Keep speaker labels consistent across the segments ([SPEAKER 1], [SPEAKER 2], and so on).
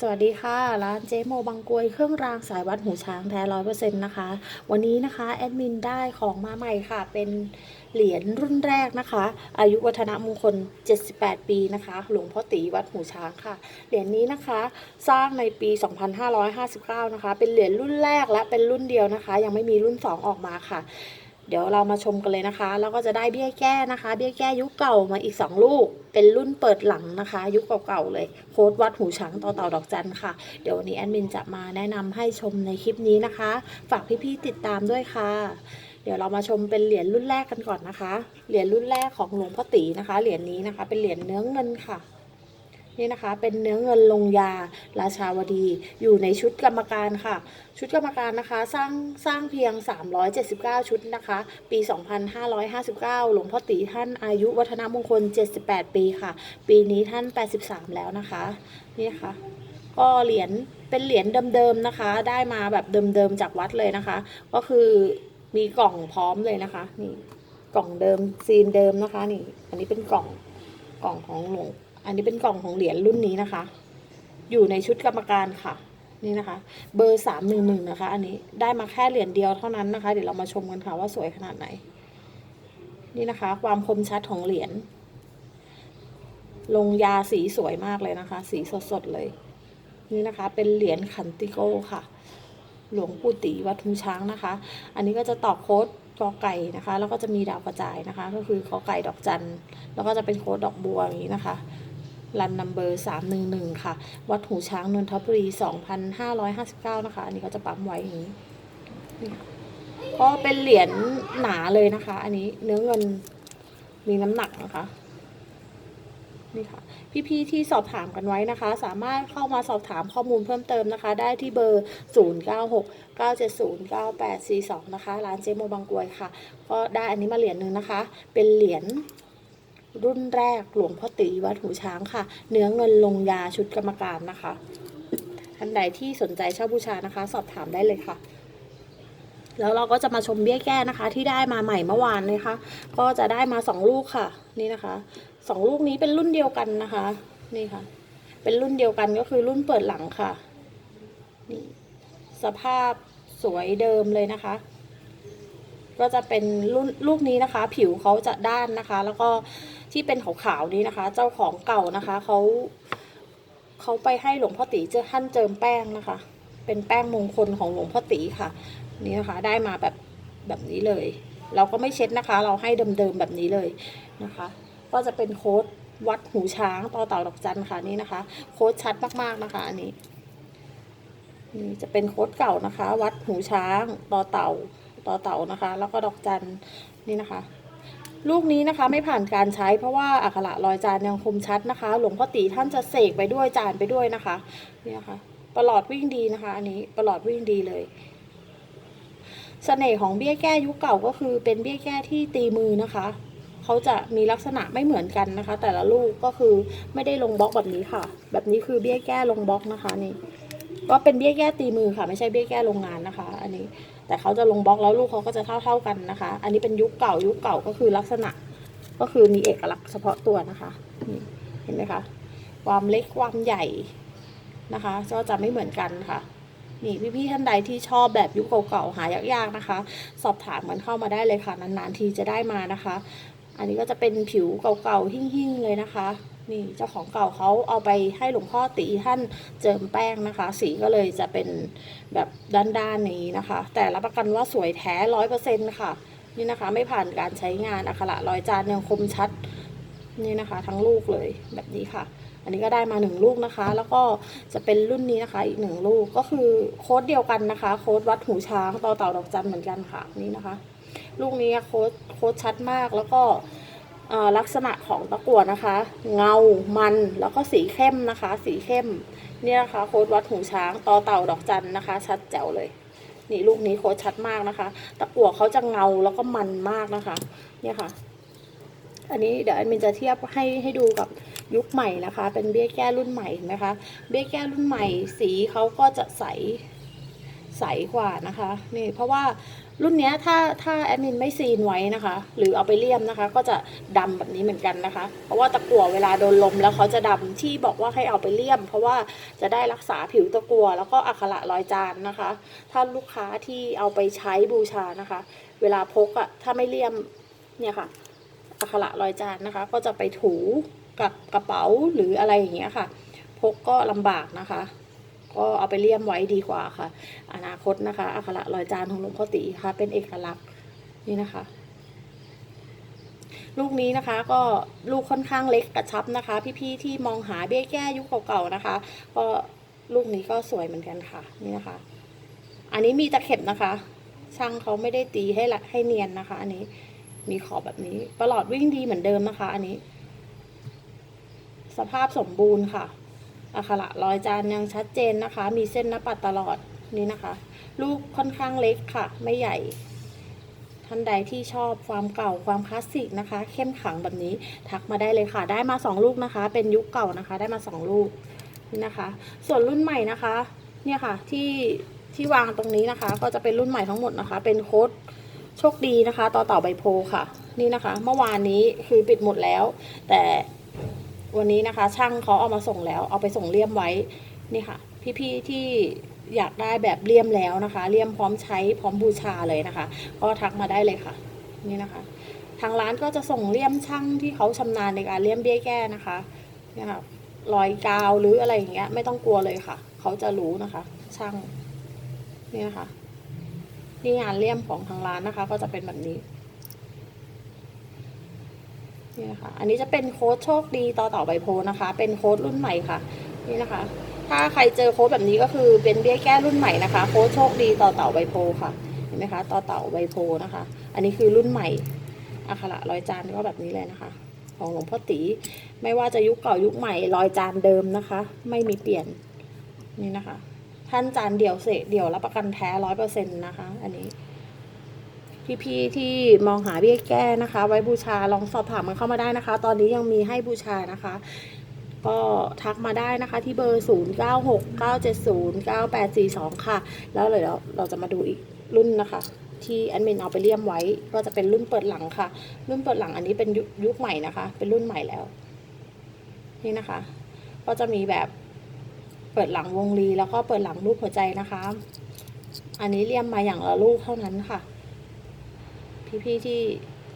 [SPEAKER 1] สวัสดีค่ะ ร้านเจ๊โมบางกวยเครื่องรางสายวัดหูช้างแท้ร้อยเปอร์เซ็นต์นะคะ วันนี้นะคะแอดมินได้ของมาใหม่ค่ะ เป็นเหรียญรุ่นแรกนะคะ อายุวัฒนมงคล 78 ปีนะคะ หลวงพ่อตีวัดหูช้างค่ะ เหรียญนี้นะคะ สร้างในปี 2559 นะคะ เป็นเหรียญรุ่นแรกและเป็นรุ่นเดียวนะคะ ยังไม่มีรุ่น 2 ออกมาค่ะ เดี๋ยวเรามาชมกันเลยนะคะ แล้วก็จะได้เบี้ยแก้นะคะ เบี้ยแก้ยุคเก่ามาอีก 2 ลูก เป็นรุ่นเปิดหลังนะคะ ยุคเก่าๆเลย โค้ดวัดหูช้างต่อเต่าดอกจันค่ะ เดี๋ยววันนี้แอดมินจะมาแนะนำให้ชมในคลิปนี้นะคะ ฝากพี่ๆติดตามด้วยค่ะ เดี๋ยวเรามาชมเป็นเหรียญรุ่นแรกกันก่อนนะคะ เหรียญรุ่นแรกของหลวงพ่อตีนะคะ เหรียญนี้นะคะ เป็นเหรียญเนื้อเงินค่ะ นี่นะคะ เป็นเนื้อเงินลงยาราชาวดี อยู่ในชุดกรรมการค่ะ ชุดกรรมการนะคะ สร้างสร้างเพียง 379 ชุดนะคะ ปี 2559 หลวงพ่อตีท่านอายุวัฒนมงคล 78 ปีค่ะ ปีนี้ท่าน 83 แล้วนะคะ นี่ค่ะ ก็เหรียญเป็นเหรียญเดิมๆนะคะ ได้มาแบบเดิมๆจากวัดเลยนะคะ ก็คือมีกล่องพร้อมเลยนะคะนี่กล่องเดิมซีนเดิมนะคะนี่ อันนี้เป็นกล่องกล่องของหลวง อันนี้เป็นกล่องของเหรียญรุ่นนี้นะคะ อยู่ในชุดกรรมการค่ะ นี่นะคะ เบอร์สามหนึ่งหนึ่งนะคะ อันนี้ได้มาแค่เหรียญเดียวเท่านั้นนะคะ เดี๋ยวเรามาชมกันค่ะว่าสวยขนาดไหน นี่นะคะ ความคมชัดของเหรียญ ลงยาสีสวยมากเลยนะคะ สีสดๆเลย นี่นะคะ เป็นเหรียญขันติโก้ค่ะ หลวงปู่ตีวัดทุมช้างนะคะ อันนี้ก็จะตอกโค้ดกอไก่นะคะ แล้วก็จะมีดาวกระจายนะคะ ก็คือกอไก่ดอกจันแล้วก็จะเป็นโค้ดดอกบัวอย่างนี้นะคะ รันนัมเบอร์สามหนึ่งหนึ่งค่ะ วัดหูช้างนนทบุรีสองพันห้าร้อยห้าสิบเก้านะคะ อันนี้ก็จะปั๊มไว้อย่างนี่ค่ะก็เป็นเหรียญหนาเลยนะคะ อันนี้เนื้อเงินมีน้ำหนักนะคะนี่ค่ะพี่ๆที่สอบถามกันไว้นะคะ สามารถเข้ามาสอบถามข้อมูลเพิ่มเติมนะคะ ได้ที่เบอร์ 0 9 6 9 7 0 9 8 4 2 นะคะ ร้านเจโมบางกรวยค่ะ ก็ได้อันนี้มาเหรียญหนึ่งนะคะ เป็นเหรียญ รุ่นแรกหลวงพ่อตีวัดหูช้างค่ะ เนื้อเงินลงยาชุดกรรมการนะคะท่านใดที่สนใจเช่าบูชานะคะ สอบถามได้เลยค่ะ แล้วเราก็จะมาชมเบี้ยแก้นะคะ ที่ได้มาใหม่เมื่อวานนะคะ ก็จะได้มาสองลูกค่ะ นี่นะคะสองลูกนี้เป็นรุ่นเดียวกันนะคะ นี่ค่ะ เป็นรุ่นเดียวกันก็คือรุ่นเปิดหลังค่ะ นี่สภาพสวยเดิมเลยนะคะ ก็จะเป็นรุ่นลูกนี้นะคะ ผิวเขาจะด้านนะคะ แล้วก็ที่เป็นขาวๆนี้นะคะ เจ้าของเก่านะคะเขาเขาไปให้หลวงพ่อตีเจอท่านเจิมแป้งนะคะ เป็นแป้งมงคลของหลวงพ่อตีค่ะ นี่นะคะได้มาแบบแบบนี้เลย เราก็ไม่เช็ดนะคะ เราให้เดิมๆแบบนี้เลยนะคะ ก็จะเป็นโค้ดวัดหูช้างต่อเต่าดอกจันค่ะนี่นะคะ โค้ดชัดมากๆนะคะ อันนี้นี่จะเป็นโค้ดเก่านะคะ วัดหูช้างต่อเต่า ต่อเต่านะคะ แล้วก็ดอกจันนี่นะคะ ลูกนี้นะคะไม่ผ่านการใช้เพราะว่าอักขระรอยจานยังคมชัดนะคะ หลวงพ่อตีท่านจะเสกไปด้วยจานไปด้วยนะคะนี่นะคะประหลอดวิ่งดีนะคะ อันนี้ประหลอดวิ่งดีเลยเสน่ห์ของเบี้ยแก้ยุคเก่าก็คือเป็นเบี้ยแก้ที่ตีมือนะคะ เขาจะมีลักษณะไม่เหมือนกันนะคะ แต่ละลูกก็คือไม่ได้ลงบล็อกแบบนี้ค่ะ แบบนี้คือเบี้ยแก้ลงบล็อกนะคะนี่ก็เป็นเบี้ยแก้ตีมือค่ะ ไม่ใช่เบี้ยแก้โรงงานนะคะ อันนี้ แต่เขาจะลงบล็อกแล้วลูกเขาก็จะเท่าเท่าๆกันนะคะ อันนี้เป็นยุคเก่ายุคเก่าก็คือลักษณะก็คือมีเอกลักษณ์เฉพาะตัวนะคะนี่เห็นไหมคะความเล็กความใหญ่นะคะก็จะไม่เหมือนกันค่ะนี่พี่ๆท่านใดที่ชอบแบบยุคเก่าๆหายากๆนะคะ สอบถามกันเข้ามาได้เลยค่ะนานๆทีจะได้มานะคะ อันนี้ก็จะเป็นผิวเก่าๆหิ่งๆเลยนะคะ นี่เจ้าของเก่าเขาเอาไปให้หลวงพ่อตีท่านเจิมแป้งนะคะ สีก็เลยจะเป็นแบบด้านๆนี้นะคะ แต่รับประกันว่าสวยแท้ร้อยเปอร์เซ็นต์ค่ะ นี่นะคะไม่ผ่านการใช้งานอักขระรอยจานยังคมชัดนี่นะคะ ทั้งลูกเลยแบบนี้ค่ะ อันนี้ก็ได้มาหนึ่งลูกนะคะ แล้วก็จะเป็นรุ่นนี้นะคะ อีกหนึ่งลูกก็คือโค้ดเดียวกันนะคะ โค้ดวัดหูช้างต่อเต่าดอกจันเหมือนกันค่ะนี่นะคะ ลูกนี้โค้ดโค้ดชัดมากแล้วก็ลักษณะของตะกั่วนะคะ เงามันแล้วก็สีเข้มนะคะ สีเข้มเนี่ยนะคะโค้ดวัดหูช้างต่อเต่าดอกจันนะคะ ชัดแจ๋วเลย นี่ลูกนี้โค้ดชัดมากนะคะ ตะกั่วเขาจะเงาแล้วก็มันมากนะคะ เนี่ยค่ะ อันนี้เดี๋ยวแอดมินจะเทียบให้ให้ดูกับยุคใหม่นะคะ เป็นเบี้ยแก้รุ่นใหม่นไหมคะ เบี้ยแก้รุ่นใหม่ สีเขาก็จะใส ใสกว่านะคะ นี่เพราะว่ารุ่นเนี้ยถ้าถ้าแอดมินไม่ซีนไว้นะคะ หรือเอาไปเลี่ยมนะคะ ก็จะดำแบบนี้เหมือนกันนะคะ เพราะว่าตะกั่วเวลาโดนลมแล้วเขาจะดำที่บอกว่าให้เอาไปเลี่ยม เพราะว่าจะได้รักษาผิวตะกั่วแล้วก็อักขระรอยจานนะคะ ถ้าลูกค้าที่เอาไปใช้บูชานะคะ เวลาพกอะถ้าไม่เลี่ยมเนี่ยค่ะอักขระรอยจานนะคะ ก็จะไปถูกับกระเป๋าหรืออะไรอย่างเงี้ยค่ะ พกก็ลำบากนะคะ ก็เอาไปเลี่ยมไว้ดีกว่าค่ะ อนาคตนะคะอักขระรอยจานของหลวงพ่อตีค่ะ เป็นเอกลักษณ์นี่นะคะ ลูกนี้นะคะก็ลูกค่อนข้างเล็กกระชับนะคะ พี่ๆที่มองหาเบี้ยแก้ยุคเก่าๆนะคะ ก็ลูกนี้ก็สวยเหมือนกันค่ะ นี่นะคะ อันนี้มีตะเข็บนะคะ ช่างเขาไม่ได้ตีให้ละให้เนียนนะคะ อันนี้มีขอบแบบนี้ประหลอดวิ่งดีเหมือนเดิมนะคะ อันนี้ สภาพสมบูรณ์ค่ะ อักขระรอยจานยังชัดเจนนะคะ มีเส้นหน้าปัดตลอดนี่นะคะ ลูกค่อนข้างเล็กค่ะ ไม่ใหญ่ ท่านใดที่ชอบความเก่าความคลาสสิกนะคะ เข้มขังแบบนี้ทักมาได้เลยค่ะ ได้มาสองลูกนะคะ เป็นยุคเก่านะคะ ได้มาสองลูกนี่นะคะ ส่วนรุ่นใหม่นะคะ เนี่ยค่ะที่ที่วางตรงนี้นะคะ ก็จะเป็นรุ่นใหม่ทั้งหมดนะคะ เป็นโค้ดโชคดีนะคะ ต่อเต่าใบโพค่ะ นี่นะคะ เมื่อวานนี้คือปิดหมดแล้ว แต่ วันนี้นะคะ ช่างเขาเอามาส่งแล้ว เอาไปส่งเลี่ยมไว้นี่ค่ะ พี่ๆที่อยากได้แบบเลี่ยมแล้วนะคะเลี่ยมพร้อมใช้พร้อมบูชาเลยนะคะ ก็ทักมาได้เลยค่ะ นี่นะคะ ทางร้านก็จะส่งเลี่ยมช่างที่เขาชำนาญในการเลี่ยมเบี้ยแก้นะคะเนี่ยค่ะรอยกาวหรืออะไรอย่างเงี้ย ไม่ต้องกลัวเลยค่ะ เขาจะรู้นะคะ ช่างนี่นะคะนี่งานเลี่ยมของทางร้านนะคะ ก็จะเป็นแบบนี้ นี่นะคะอันนี้จะเป็นโค้ดโชคดีต่อต่อใบโพนะคะ เป็นโค้ดรุ่นใหม่ค่ะ นี่นะคะ ถ้าใครเจอโค้ดแบบนี้ก็คือเป็นเบี้ยแก้รุ่นใหม่นะคะ โค้ดโชคดีต่อเต่าใบโพค่ะ เห็นไหมคะต่อเต่าใบโพนะคะ อันนี้คือรุ่นใหม่อักขระรอยจานก็แบบนี้เลยนะคะ ของหลวงพ่อตีไม่ว่าจะยุคเก่ายุคใหม่รอยจานเดิมนะคะ ไม่มีเปลี่ยนนี่นะคะ ท่านจานเดี่ยวเสกเดี่ยวรับประกันแท้ร้อยเปอร์เซ็นต์นะคะ อันนี้ พี่ๆที่มองหาเบี้ยแก้นะคะ ไว้บูชาลองสอบถามกันเข้ามาได้นะคะ ตอนนี้ยังมีให้บูชานะคะ ก็ทักมาได้นะคะที่เบอร์ 0 9 6 9 7 0 9 8 4 2 ค่ะ แล้วเดี๋ยวเราจะมาดูอีกรุ่นนะคะที่แอดมินเอาไปเลี่ยมไว้ ก็จะเป็นรุ่นเปิดหลังค่ะ รุ่นเปิดหลังอันนี้เป็นยุคยุคใหม่นะคะ เป็นรุ่นใหม่แล้ว นี่นะคะ ก็จะมีแบบเปิดหลังวงรีแล้วก็เปิดหลังรูปหัวใจนะคะ อันนี้เลี่ยมมาอย่างละลูกเท่านั้นค่ะ พี่ๆที่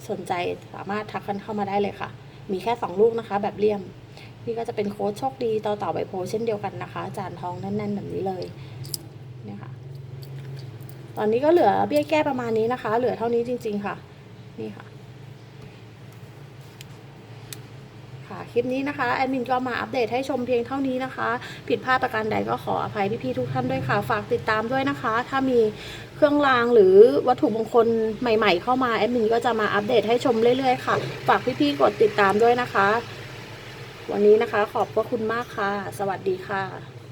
[SPEAKER 1] สนใจสามารถทักกันเข้ามาได้เลยค่ะ มีแค่สองลูกนะคะ แบบเลี่ยม นี่ก็จะเป็นโค้ดโชคดีต่อต่อใบโพเช่นเดียวกันนะคะจานทองแน่นๆแบบนี้เลยเนี่ยค่ะ ตอนนี้ก็เหลือเบี้ยแก้ประมาณนี้นะคะ เหลือเท่านี้จริง ๆ ค่ะ นี่ค่ะ คลิปนี้นะคะแอดมินก็มาอัปเดตให้ชมเพียงเท่านี้นะคะ ผิดพลาดประการใดก็ขออภัยพี่ๆทุกท่านด้วยค่ะ ฝากติดตามด้วยนะคะ ถ้ามีเครื่องรางหรือวัตถุมงคลใหม่ๆ เข้ามาแอดมินก็จะมาอัปเดตให้ชมเรื่อยๆค่ะ ฝากพี่ๆกดติดตามด้วยนะคะ วันนี้นะคะขอบพระคุณมากค่ะ สวัสดีค่ะ